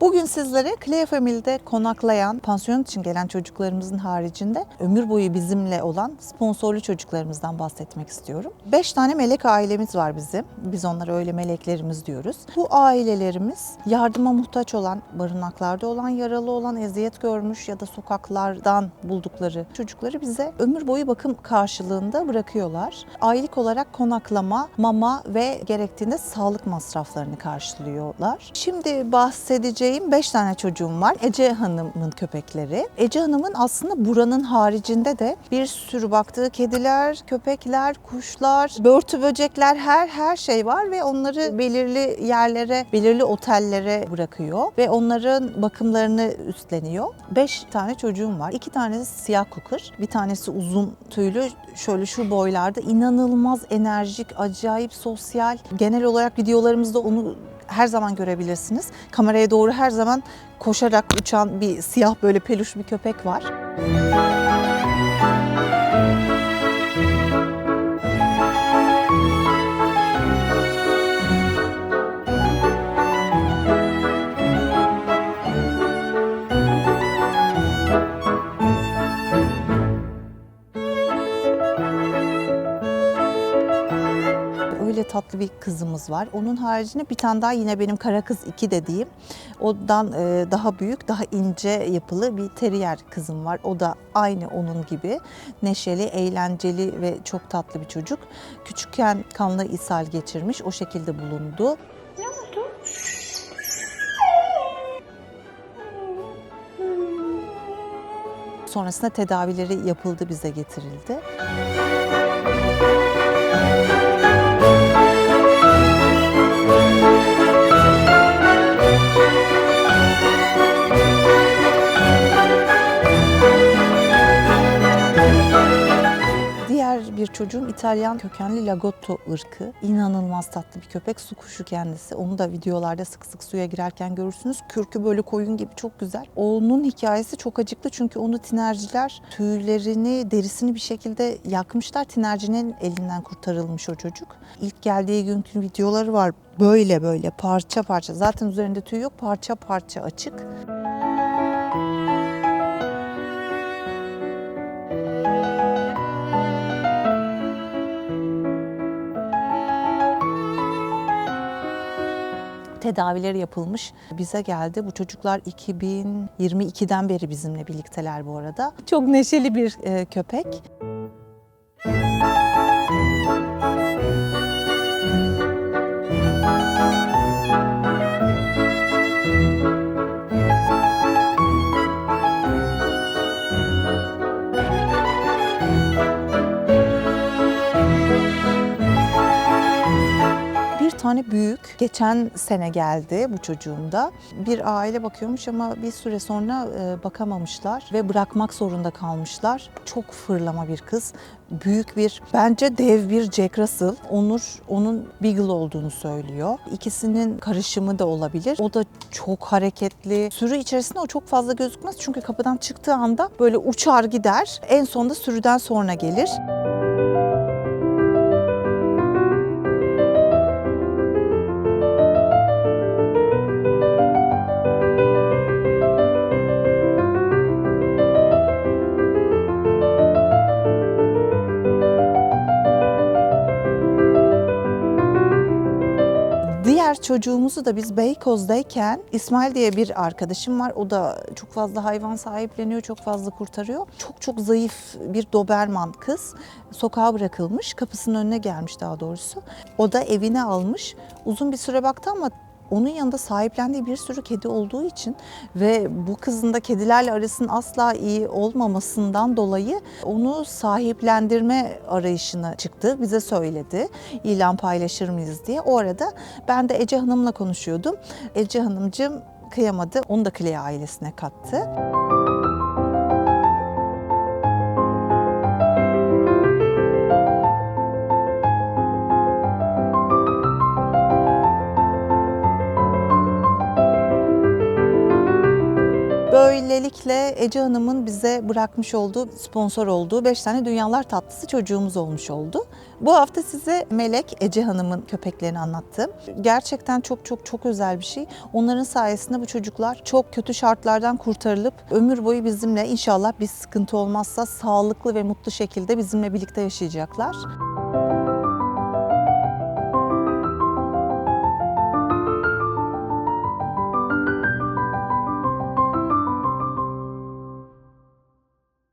Bugün sizlere Clea Family'de konaklayan, pansiyon için gelen çocuklarımızın haricinde ömür boyu bizimle olan sponsorlu çocuklarımızdan bahsetmek istiyorum. 5 tane melek ailemiz var bizim. Biz onlara öyle meleklerimiz diyoruz. Bu ailelerimiz yardıma muhtaç olan, barınaklarda olan, yaralı olan, eziyet görmüş ya da sokaklardan buldukları çocukları bize ömür boyu bakım karşılığında bırakıyorlar. Aylık olarak konaklama, mama ve gerektiğinde sağlık masraflarını karşılıyorlar. Şimdi bahsedeceğim 5 tane çocuğum var. Ece Hanım'ın köpekleri. Ece Hanım'ın aslında buranın haricinde de bir sürü baktığı kediler, köpekler, kuşlar, börtü böcekler her her şey var ve onları belirli yerlere, belirli otellere bırakıyor ve onların bakımlarını üstleniyor. 5 tane çocuğum var. 2 tanesi siyah kukır, bir tanesi uzun tüylü, şöyle şu boylarda inanılmaz enerjik, acayip sosyal. Genel olarak videolarımızda onu her zaman görebilirsiniz. Kameraya doğru her zaman koşarak uçan bir siyah böyle peluş bir köpek var. Öyle tatlı bir kızımız var. Onun haricinde bir tane daha yine benim kara kız 2 dediğim. Ondan e, daha büyük, daha ince yapılı bir terrier kızım var. O da aynı onun gibi neşeli, eğlenceli ve çok tatlı bir çocuk. Küçükken kanlı ishal geçirmiş, o şekilde bulundu. Sonrasında tedavileri yapıldı, bize getirildi. Çocuğum İtalyan kökenli Lagotto ırkı. İnanılmaz tatlı bir köpek. Su kuşu kendisi. Onu da videolarda sık sık suya girerken görürsünüz. Kürkü böyle koyun gibi çok güzel. Onun hikayesi çok acıklı çünkü onu tinerciler tüylerini, derisini bir şekilde yakmışlar. Tinercinin elinden kurtarılmış o çocuk. İlk geldiği günkü videoları var. Böyle böyle parça parça. Zaten üzerinde tüy yok. Parça parça açık. Tedavileri yapılmış. Bize geldi. Bu çocuklar 2022'den beri bizimle birlikteler bu arada. Çok neşeli bir e, köpek. Tane büyük geçen sene geldi bu çocuğumda. Bir aile bakıyormuş ama bir süre sonra e, bakamamışlar ve bırakmak zorunda kalmışlar. Çok fırlama bir kız. Büyük bir, bence dev bir Jack Russell. Onur onun Beagle olduğunu söylüyor. İkisinin karışımı da olabilir. O da çok hareketli. Sürü içerisinde o çok fazla gözükmez çünkü kapıdan çıktığı anda böyle uçar gider. En sonunda sürüden sonra gelir. Çocuğumuzu da biz Beykoz'dayken İsmail diye bir arkadaşım var. O da çok fazla hayvan sahipleniyor, çok fazla kurtarıyor. Çok çok zayıf bir Doberman kız. Sokağa bırakılmış, kapısının önüne gelmiş daha doğrusu. O da evine almış. Uzun bir süre baktı ama onun yanında sahiplendiği bir sürü kedi olduğu için ve bu kızın da kedilerle arasının asla iyi olmamasından dolayı onu sahiplendirme arayışına çıktı. Bize söyledi ilan paylaşır mıyız diye. O arada ben de Ece Hanım'la konuşuyordum. Ece Hanımcığım kıyamadı. Onu da Clea ailesine kattı. Böylelikle Ece Hanım'ın bize bırakmış olduğu, sponsor olduğu 5 tane dünyalar tatlısı çocuğumuz olmuş oldu. Bu hafta size Melek, Ece Hanım'ın köpeklerini anlattım. Gerçekten çok çok çok özel bir şey. Onların sayesinde bu çocuklar çok kötü şartlardan kurtarılıp ömür boyu bizimle inşallah bir sıkıntı olmazsa sağlıklı ve mutlu şekilde bizimle birlikte yaşayacaklar.